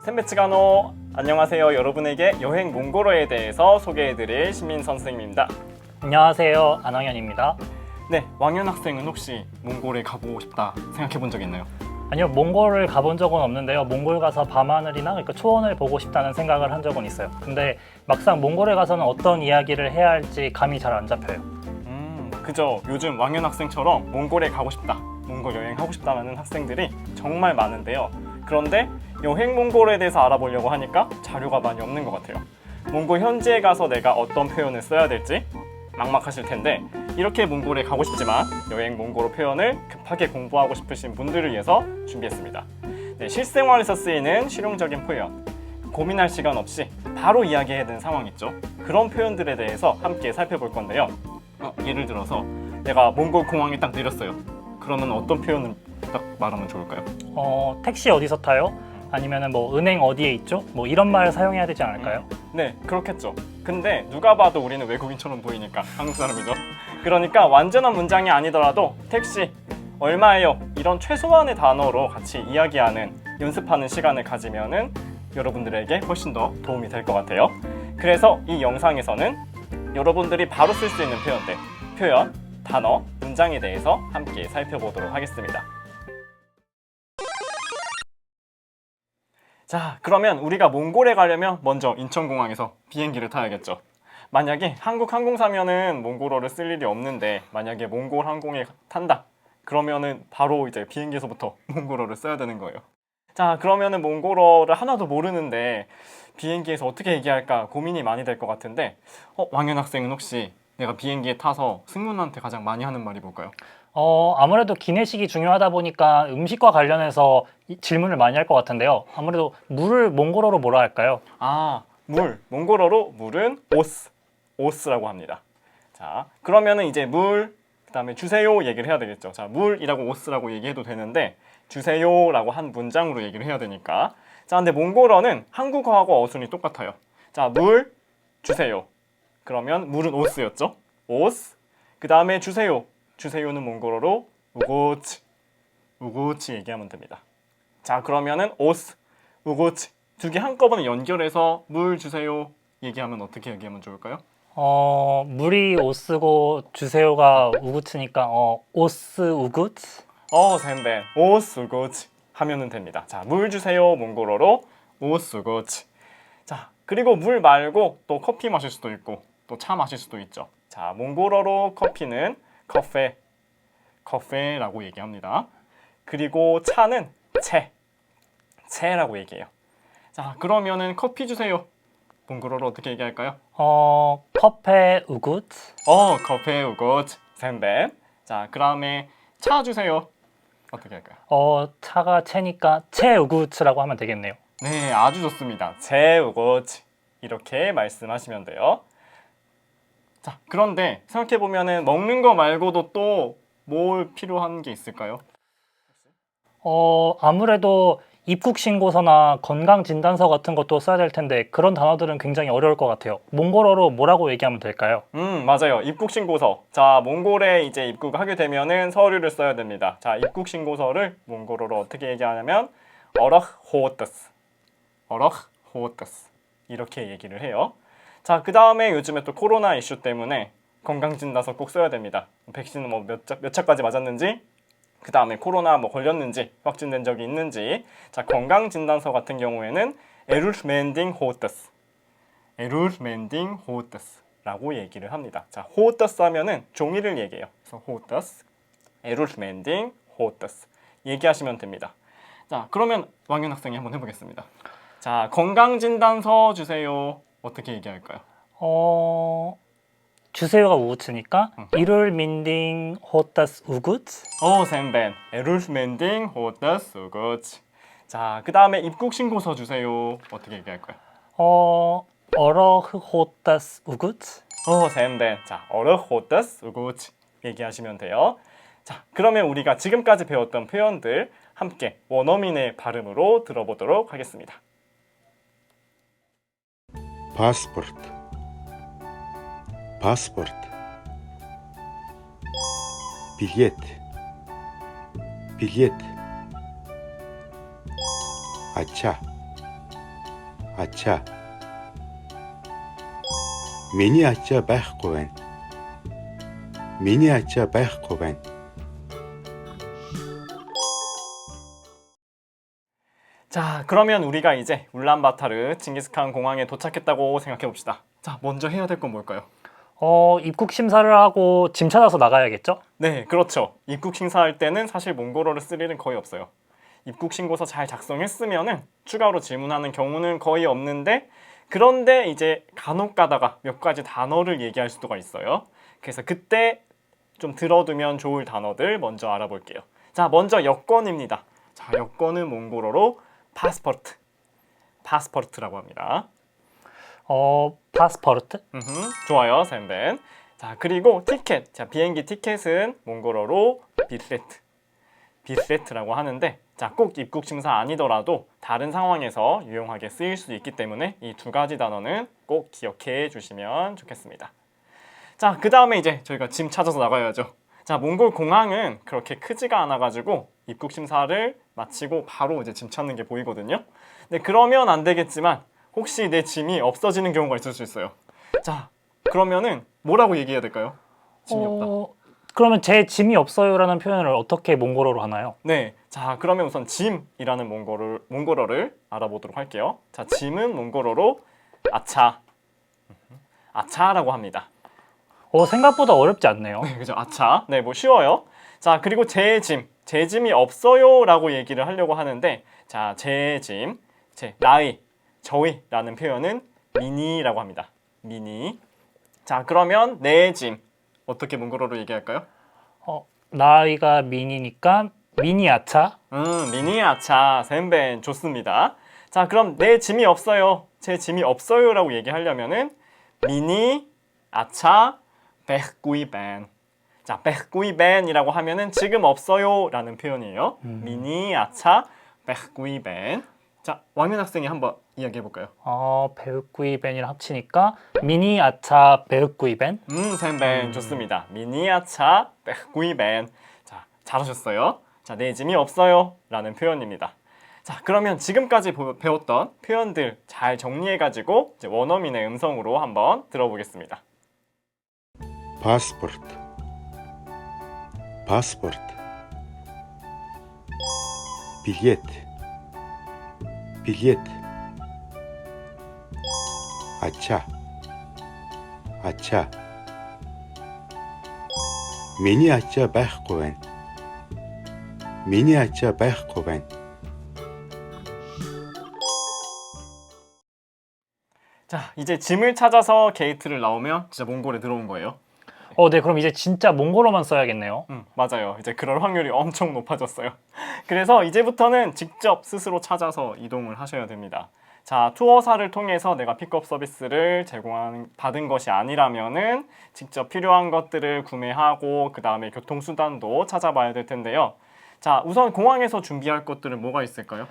샌베츠가노 안녕하세요. 여러분에게 여행 몽고로에 대해서 소개해드릴 시민 선생님입니다. 안녕하세요. 안황현입니다. 네, 왕현 학생은 혹시 몽골에 가보고 싶다 생각해 본 적 있나요? 아니요, 몽골을 가본 적은 없는데요. 몽골 가서 밤하늘이나 그러니까 초원을 보고 싶다는 생각을 한 적은 있어요. 근데 막상 몽골에 가서는 어떤 이야기를 해야 할지 감이 잘 안 잡혀요. 음, 그죠. 요즘 왕현 학생처럼 몽골에 가고 싶다, 몽골 여행하고 싶다는 학생들이 정말 많은데요. 그런데 여행 몽골에 대해서 알아보려고 하니까 자료가 많이 없는 것 같아요. 몽골 현지에 가서 내가 어떤 표현을 써야 될지 막막하실 텐데 이렇게 몽골에 가고 싶지만 여행 몽골어 표현을 급하게 공부하고 싶으신 분들을 위해서 준비했습니다. 네, 실생활에서 쓰이는 실용적인 표현, 고민할 시간 없이 바로 이야기해야 되는 상황 있죠. 그런 표현들에 대해서 함께 살펴볼 건데요. 어, 예를 들어서 내가 몽골 공항에 딱 내렸어요. 그러면 어떤 표현을 딱 말하면 좋을까요? 어, 택시 어디서 타요? 아니면은 뭐 은행 어디에 있죠? 뭐 이런 말 사용해야 되지 않을까요? 네, 그렇겠죠. 근데 누가 봐도 우리는 외국인처럼 보이니까 한국 사람이죠. 그러니까 완전한 문장이 아니더라도 택시 얼마예요? 이런 최소한의 단어로 같이 이야기하는 연습하는 시간을 가지면은 여러분들에게 훨씬 더 도움이 될 것 같아요. 그래서 이 영상에서는 여러분들이 바로 쓸 수 있는 표현들, 표현, 단어, 문장에 대해서 함께 살펴보도록 하겠습니다. 자, 그러면 우리가 몽골에 가려면 먼저 인천공항에서 비행기를 타야겠죠. 만약에 한국 항공사면은 몽골어를 쓸 일이 없는데 만약에 몽골 항공에 탄다. 그러면은 바로 이제 비행기에서부터 몽골어를 써야 되는 거예요. 자, 그러면은 몽골어를 하나도 모르는데 비행기에서 어떻게 얘기할까 고민이 많이 될 것 같은데 어, 왕현 학생은 혹시 내가 비행기에 타서 승무원한테 가장 많이 하는 말이 뭘까요? 어, 아무래도 기내식이 중요하다 보니까 음식과 관련해서 이- 질문을 많이 할 것 같은데요. 아무래도 물을 몽골어로 뭐라 할까요? 아, 물. 몽골어로 물은 오스. 오스라고 합니다. 자, 그러면은 이제 물, 그다음에 주세요 얘기를 해야 되겠죠. 자, 물이라고 오스라고 얘기해도 되는데 주세요라고 한 문장으로 얘기를 해야 되니까. 자, 근데 몽골어는 한국어하고 어순이 똑같아요. 자, 물 주세요. 그러면 물은 오스였죠. 오스. 그다음에 주세요. 주세요는 몽골어로 우고치. 우고치 얘기하면 됩니다. 자, 그러면은 오스, 우고치 두 개 한꺼번에 연결해서 물 주세요 얘기하면 어떻게 얘기하면 좋을까요? 어, 물이 오스고 주세요가 우구츠니까 어, 오스 우구츠? 어, 샌벤 오스 우고치 하면은 됩니다. 자, 물 주세요 몽골어로 오스 우고치. 자, 그리고 물 말고 또 커피 마실 수도 있고 또 차 마실 수도 있죠. 자, 몽골어로 커피는 커페, 커페라고 얘기합니다. 그리고 차는 채, 채라고 얘기해요. 자, 그러면은 커피 주세요. 몽골어로 어떻게 얘기할까요? 어, 커페 우구츠? 어, 커피 우고치 샌벤. 자, 그다음에 차 주세요. 어떻게 할까요? 어, 차가 채니까 채 우구츠라고 하면 되겠네요. 네, 아주 좋습니다. 제 우고치 이렇게 말씀하시면 돼요. 자, 그런데 생각해 보면은 먹는 거 말고도 또 뭘 필요한 게 있을까요? 어, 아무래도 입국 신고서나 건강 진단서 같은 것도 써야 될 텐데 그런 단어들은 굉장히 어려울 것 같아요. 몽골어로 뭐라고 얘기하면 될까요? 음, 맞아요. 입국 신고서. 자, 몽골에 이제 입국하게 되면은 서류를 써야 됩니다. 자, 입국 신고서를 몽골어로 어떻게 얘기하냐면 어럭 호어트스. 어럭 호어트스. 이렇게 얘기를 해요. 자, 그 다음에 요즘에 또 코로나 이슈 때문에 건강 진단서 꼭 써야 됩니다. 백신은 뭐몇 몇 차까지 맞았는지 그 다음에 코로나 뭐 걸렸는지 확진된 적이 있는지 자 건강 진단서 같은 경우에는 에룰멘딩 호어트스 에룰멘딩 호어터스 라고 얘기를 합니다. 자, 호어터스 하면은 종이를 얘기해요. 그래서 호어터스, 에룰멘딩 호어터스 얘기하시면 됩니다. 자, 그러면 왕현 학생이 한번 해보겠습니다. 자, 건강 진단서 주세요. 어떻게 얘기할까요? 어, 주세요가 우구츠니까 이룰 민딩 호타스 우구츠? 어, 샌벤, 에룰멘딩 호어터스 우거치. 자, 그 다음에 입국 신고서 주세요. 어떻게 얘기할까요? 어, 어러흐 호타스 우구츠? 어, 샌벤. 자, 어르 호터스 우구치 얘기하시면 돼요. 자, 그러면 우리가 지금까지 배웠던 표현들 함께 원어민의 발음으로 들어보도록 하겠습니다. Паспорт паспорт билет билет ача ача. Миний ачаа байхгүй байна. Миний ачаа байхгүй байна. 자, 그러면 우리가 이제 울란바타르 징기스칸 공항에 도착했다고 생각해 봅시다. 자, 먼저 해야 될 건 뭘까요? 어, 입국 심사를 하고 짐 찾아서 나가야겠죠? 네, 그렇죠. 입국 심사할 때는 사실 몽골어를 쓸 일은 거의 없어요. 입국 신고서 잘 작성했으면은 추가로 질문하는 경우는 거의 없는데 그런데 이제 간혹 가다가 몇 가지 단어를 얘기할 수가 있어요. 그래서 그때 좀 들어두면 좋을 단어들 먼저 알아볼게요. 자, 먼저 여권입니다. 자, 여권은 몽골어로 파스포르트. 파스포르트라고 합니다. 어, 파스포르트? 음흠, 좋아요, 샘벤. 자, 그리고 티켓. 자, 비행기 티켓은 몽골어로 비세트. 비세트라고 하는데 자, 꼭 입국 심사 아니더라도 다른 상황에서 유용하게 쓰일 수 있기 때문에 이 두 가지 단어는 꼭 기억해 주시면 좋겠습니다. 자, 그 다음에 이제 저희가 짐 찾아서 나가야죠. 자, 몽골 공항은 그렇게 크지가 않아 가지고 입국 심사를 마치고 바로 이제 짐 찾는 게 보이거든요. 네, 그러면 안 되겠지만 혹시 내 짐이 없어지는 경우가 있을 수 있어요. 자, 그러면은 뭐라고 얘기해야 될까요? 짐이 없다. 어, 그러면 제 짐이 없어요라는 표현을 어떻게 몽골어로 하나요? 네, 자 그러면 우선 짐이라는 몽골어를, 몽골어를 알아보도록 할게요. 자, 짐은 몽골어로 아차, 아차라고 합니다. 어, 생각보다 어렵지 않네요. 네, 그죠, 아차. 네, 뭐 쉬워요. 자, 그리고 제 짐, 제 짐이 없어요 라고 얘기를 하려고 하는데, 자, 제 짐, 제 나의, 저희라는 표현은 미니라고 합니다. 미니. 자, 그러면 내 짐 어떻게 몽골어로 얘기할까요? 어, 나이가 미니니까 미니아차? 음, 미니 아차 센벤 좋습니다. 자, 그럼 내 짐이 없어요. 제 짐이 없어요라고 얘기하려면은 미니 아차 백구이벤. 자, 백구이벤이라고 하면은 지금 없어요라는 표현이에요. 미니 아차 백구이벤. 자, 왕민 학생이 한번 이야기해 볼까요? 어, 베우꾸이벤이랑 합치니까 미니아차 베우꾸이벤? 음, 센벤 좋습니다. 미니 아차 백구이벤. 자, 잘하셨어요. 자, 내 짐이 없어요라는 표현입니다. 자, 그러면 지금까지 보- 배웠던 표현들 잘 정리해가지고 이제 원어민의 음성으로 한번 들어보겠습니다. Паспорт. Паспорт. Билет. Билет. Ача. Ача. Миний ачаа байхгүй байна. Миний ачаа байхгүй байна. 자, 이제 짐을 찾아서 게이트를 나오면 진짜 몽골에 들어온 거예요. 어, 네, 그럼 이제 진짜 몽골어만 써야겠네요. 음, 맞아요. 이제 그럴 확률이 엄청 높아졌어요. 그래서 이제부터는 직접 스스로 찾아서 이동을 하셔야 됩니다. 자, 투어사를 통해서 내가 픽업 서비스를 제공한 받은 것이 아니라면은 직접 필요한 것들을 구매하고 그 다음에 교통 수단도 찾아봐야 될 텐데요. 자, 우선 공항에서 준비할 것들은 뭐가 있을까요?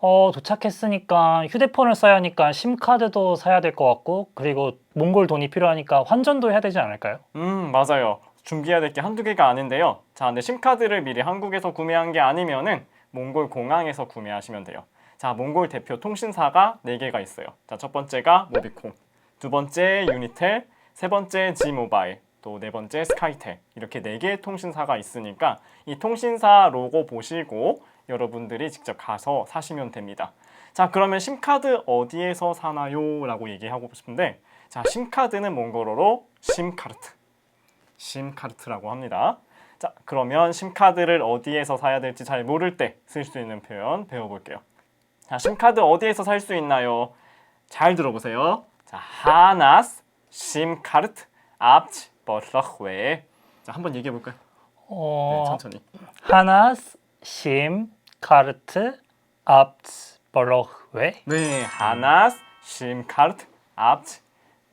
어, 도착했으니까 휴대폰을 써야 하니까 심카드도 사야 될 것 같고, 그리고 몽골 돈이 필요하니까 환전도 해야 되지 않을까요? 음, 맞아요. 준비해야 될 게 한두 개가 아닌데요. 자, 근데 심카드를 미리 한국에서 구매한 게 아니면은 몽골 공항에서 구매하시면 돼요. 자, 몽골 대표 통신사가 4개가 있어요. 자, 첫 번째가 모비콤, 두 번째 유니텔, 세 번째 G모바일, 또 네 번째 스카이텔. 이렇게 4개의 통신사가 있으니까 이 통신사 로고 보시고 여러분들이 직접 가서 사시면 됩니다. 자, 그러면 심카드 어디에서 사나요? 라고 얘기하고 싶은데 자, 심카드는 몽골어로 심카르트. 심카르트라고 합니다. 자, 그러면 심카드를 어디에서 사야 될지 잘 모를 때 쓸 수 있는 표현 배워볼게요. 자, 심카드 어디에서 살 수 있나요? 잘 들어보세요. 자, 하나스 심카르트 앞치 버럭웨. 자, 한번 얘기해 볼까요? 네, 어, 천천히. 하나스 심 카르트 앞츠 버럭웨 네, 하나스 심카르트 앞치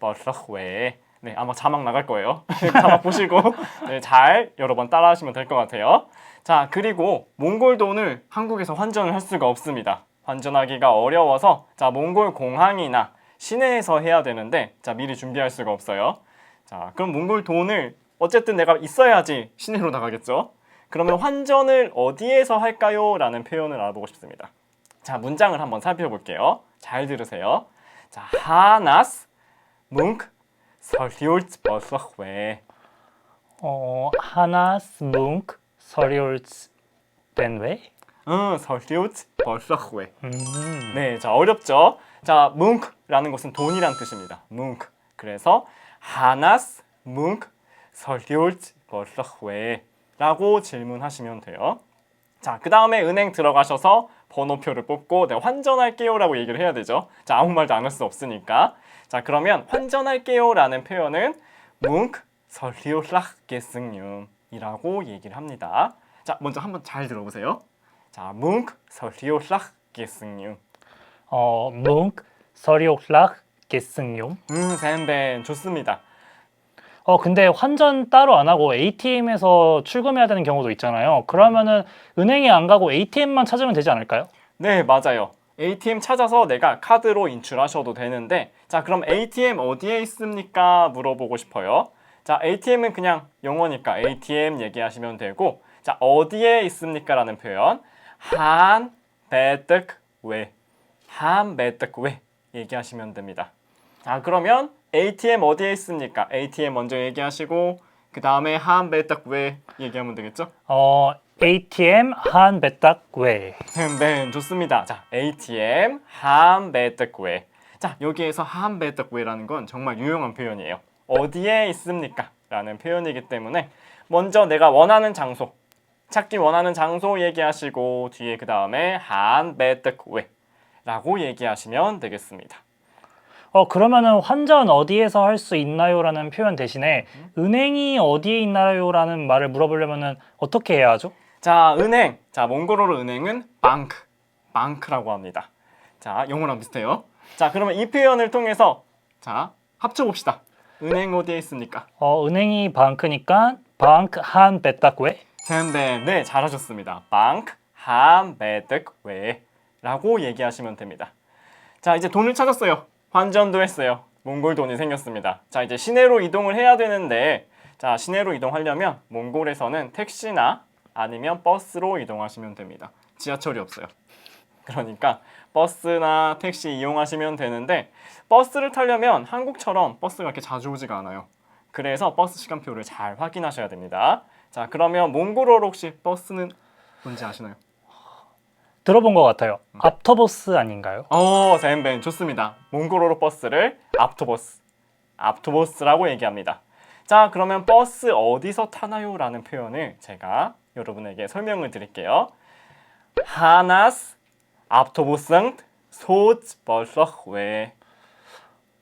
버럭웨. 네, 아마 자막 나갈 거예요. 자막 보시고 네, 잘 여러 번 따라하시면 될 것 같아요. 자, 그리고 몽골 돈을 한국에서 환전을 할 수가 없습니다. 환전하기가 어려워서 자, 몽골 공항이나 시내에서 해야 되는데 자, 미리 준비할 수가 없어요. 자, 그럼 몽골 돈을 어쨌든 내가 있어야지 시내로 나가겠죠. 그러면 환전을 어디에서 할까요? 라는 표현을 알아보고 싶습니다. 자, 문장을 한번 살펴볼게요. 잘 들으세요. 자, 하나스 뭉크 설리올츠 버서회. 어, 하나스 뭉크 서리올츠 된 왜? 응, 설리올츠 버서회. 음. 네, 자 어렵죠. 자, 뭉크라는 것은 돈이란 뜻입니다. 뭉크. 그래서 하나스 뭉크 설리올츠 버서회 라고 질문하시면 돼요. 자, 그 다음에 은행 들어가셔서 번호표를 뽑고 네, 환전할게요 라고 얘기를 해야 되죠. 자, 아무 말도 안 할 수 없으니까. 자, 그러면 환전할게요 라는 표현은 뭉크 설리올락게승윤이라고 얘기를 합니다. 자, 먼저 한번 잘 들어보세요. 자, 뭉크 설리올락게승윤. 어, 뭉크 서리올락 게승용. 음, 샌벤 좋습니다. 어, 근데 환전 따로 안 하고 ATM에서 출금해야 되는 경우도 있잖아요. 그러면은 은행에 안 가고 ATM만 찾으면 되지 않을까요? 네, 맞아요. ATM 찾아서 내가 카드로 인출하셔도 되는데, 자, 그럼 ATM 어디에 있습니까? 물어보고 싶어요. 자, ATM은 그냥 영어니까 ATM 얘기하시면 되고, 자, 어디에 있습니까? 라는 표현. 한, 배득, 왜. 한, 배득, 왜. 얘기하시면 됩니다. 자, 그러면 ATM 어디에 있습니까? ATM 먼저 얘기하시고, 그 다음에 한, 배득, 왜. 얘기하면 되겠죠? 어, ATM 한 베딱 왜? 네, 좋습니다. 자, ATM 한베득웨. 자, 여기에서 한베득웨라는 건 정말 유용한 표현이에요. 어디에 있습니까? 라는 표현이기 때문에 먼저 내가 원하는 장소, 찾기 원하는 장소 얘기하시고 뒤에 그 다음에 한베득웨 라고 얘기하시면 되겠습니다. 어, 그러면은 환전 어디에서 할 수 있나요? 라는 표현 대신에 은행이 어디에 있나요? 라는 말을 물어보려면은 어떻게 해야 하죠? 자, 은행. 자, 몽골어로 은행은 방크. 방크라고 합니다. 자, 영어랑 비슷해요. 자, 그러면 이 표현을 통해서 자, 합쳐 봅시다. 은행 어디에 있습니까? 어, 은행이 방크니까 방크 한 왜? 젠데 네 잘하셨습니다. 방크 한베득웨라고 얘기하시면 됩니다. 자 이제 돈을 찾았어요. 환전도 했어요. 몽골 돈이 생겼습니다. 자 이제 시내로 이동을 해야 되는데 자 시내로 이동하려면 몽골에서는 택시나 아니면 버스로 이동하시면 됩니다. 지하철이 없어요. 그러니까 버스나 택시 이용하시면 되는데 버스를 타려면 한국처럼 버스가 이렇게 자주 오지가 않아요. 그래서 버스 시간표를 잘 확인하셔야 됩니다. 자, 그러면 몽골어로 혹시 버스는 뭔지 아시나요? 들어본 것 같아요. 앞터버스 아닌가요? 어, 젠벤 좋습니다. 몽골어로 버스를 앞토버스, 앞토버스라고 얘기합니다. 자, 그러면 버스 어디서 타나요? 라는 표현을 제가 여러분에게 설명을 드릴게요. 하나스 앞토버스는 소츠 벌럭웨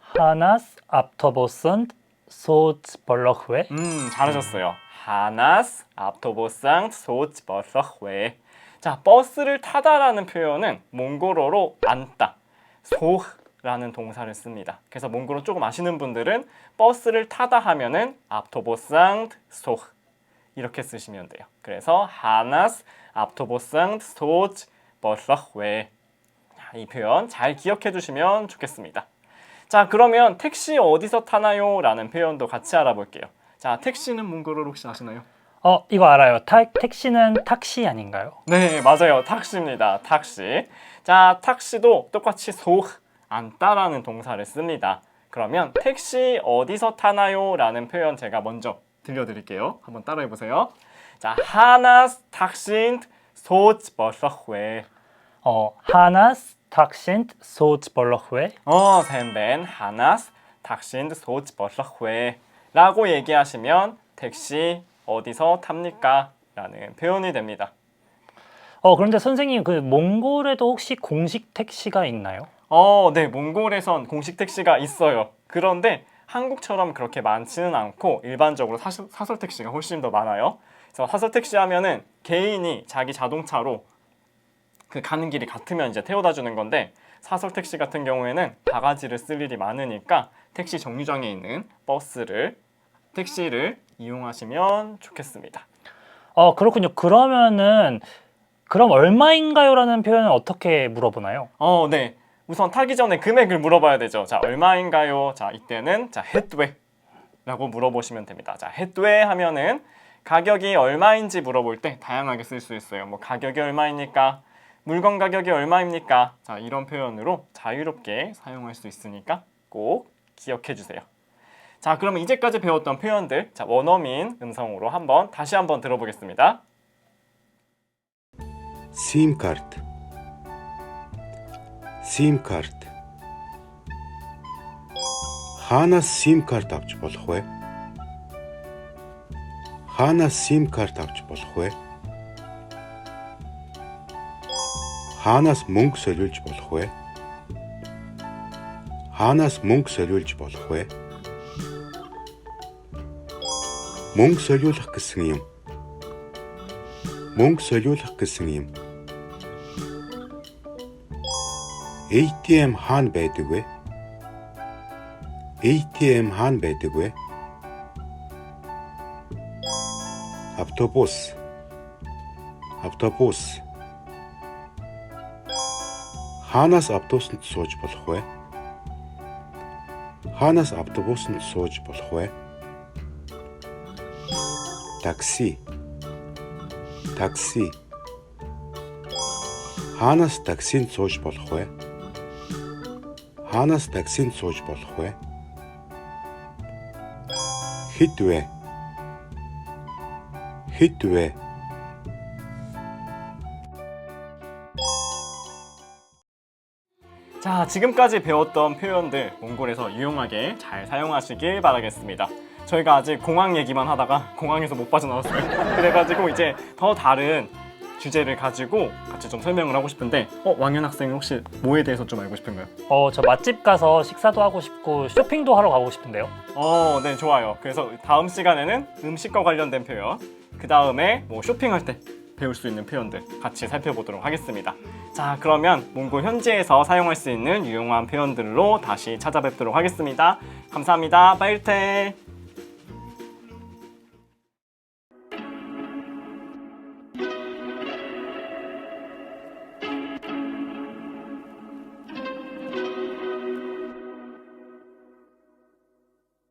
하나스 앞터버슨 소츠 벌럭 왜? 음, 잘하셨어요. 하나스 앞토버상 소츠 벌럭웨 자, 버스를 타다라는 표현은 몽골어로 앉다, 소라는 동사를 씁니다. 그래서 몽골어 조금 아시는 분들은 버스를 타다 하면은 앞토버상 소 이렇게 쓰시면 돼요. 그래서 하나스 앞토버상 소츠벌럭웨 이 표현 잘 기억해 두시면 좋겠습니다. 자, 그러면 택시 어디서 타나요? 라는 표현도 같이 알아볼게요. 자, 택시는 몽골어로 혹시 아시나요? 어, 이거 알아요. 타, 택시는 탁시 아닌가요? 네, 맞아요. 탁시입니다. 탁시. 자, 탁시도 똑같이 소, 앉다라는 동사를 씁니다. 그러면 택시 어디서 타나요? 라는 표현 제가 먼저 들려드릴게요. 한번 따라해 보세요. 자, 하나스 탁신 소츠버서회. 어, 하나스 탁신 소츠 벌럭 왜? 어, 샘벤 하나스 탁신 소츠버서회. 라고 얘기하시면 택시 어디서 탑니까? 라는 표현이 됩니다. 어, 그런데 선생님 그 몽골에도 혹시 공식 택시가 있나요? 어, 네, 몽골에선 공식 택시가 있어요. 그런데 한국처럼 그렇게 많지는 않고 일반적으로 사설, 사설 택시가 훨씬 더 많아요. 그래서 사설 택시 하면은 개인이 자기 자동차로 그 가는 길이 같으면 이제 태워다 주는 건데 사설 택시 같은 경우에는 바가지를 쓸 일이 많으니까 택시 정류장에 있는 버스를 택시를 이용하시면 좋겠습니다. 어, 그렇군요. 그러면은 그럼 얼마인가요?라는 표현은 어떻게 물어보나요? 어, 네. 우선 타기 전에 금액을 물어봐야 되죠. 자, 얼마인가요? 자, 이때는 자, 햇웨라고 물어보시면 됩니다. 자, 햇웨 하면은 가격이 얼마인지 물어볼 때 다양하게 쓸 수 있어요. 뭐 가격이 얼마입니까? 물건 가격이 얼마입니까? 자, 이런 표현으로 자유롭게 사용할 수 있으니까 꼭 기억해 주세요. 자, 그러면 이제까지 배웠던 표현들, 자, 원어민 음성으로 한번 다시 한번 들어보겠습니다. Сим-карт. Сим-карт. Хаанаас сим-карт авч болох вэ? Хаанаас сим-карт авч болох вэ? Хаанаас мөнгө солиулж болох вэ? Хаанаас мөнгө солиулж болох вэ? Мөнгө солиулах гэсэн юм. Мөнгө солиулах гэсэн юм. ATM хаана байдаг вэ? ATM хаана байдаг вэ? Автобус. Автобус. Хаанаас автобусанд сууж болох вэ? Хаанаас автобусанд сууж болох вэ? Такси. Такси. Хаанаас таксинд сууж болох вэ? Хаанаас таксинд сууж болох вэ? Хэд вэ? Хэд вэ? 자, 지금까지 배웠던 표현들 몽골에서 유용하게 잘 사용하시길 바라겠습니다. 저희가 아직 공항 얘기만 하다가 공항에서 못 빠져나왔어요. 그래가지고 이제 더 다른 주제를 가지고 같이 좀 설명을 하고 싶은데, 어, 왕현 학생 혹시 뭐에 대해서 좀 알고 싶은가요? 어, 저 맛집 가서 식사도 하고 싶고 쇼핑도 하러 가고 싶은데요. 어, 네, 좋아요. 그래서 다음 시간에는 음식과 관련된 표현, 그 다음에 뭐 쇼핑할 때 배울 수 있는 표현들 같이 살펴보도록 하겠습니다. 자, 그러면 몽골 현지에서 사용할 수 있는 유용한 표현들로 다시 찾아뵙도록 하겠습니다. 감사합니다. 빠일테.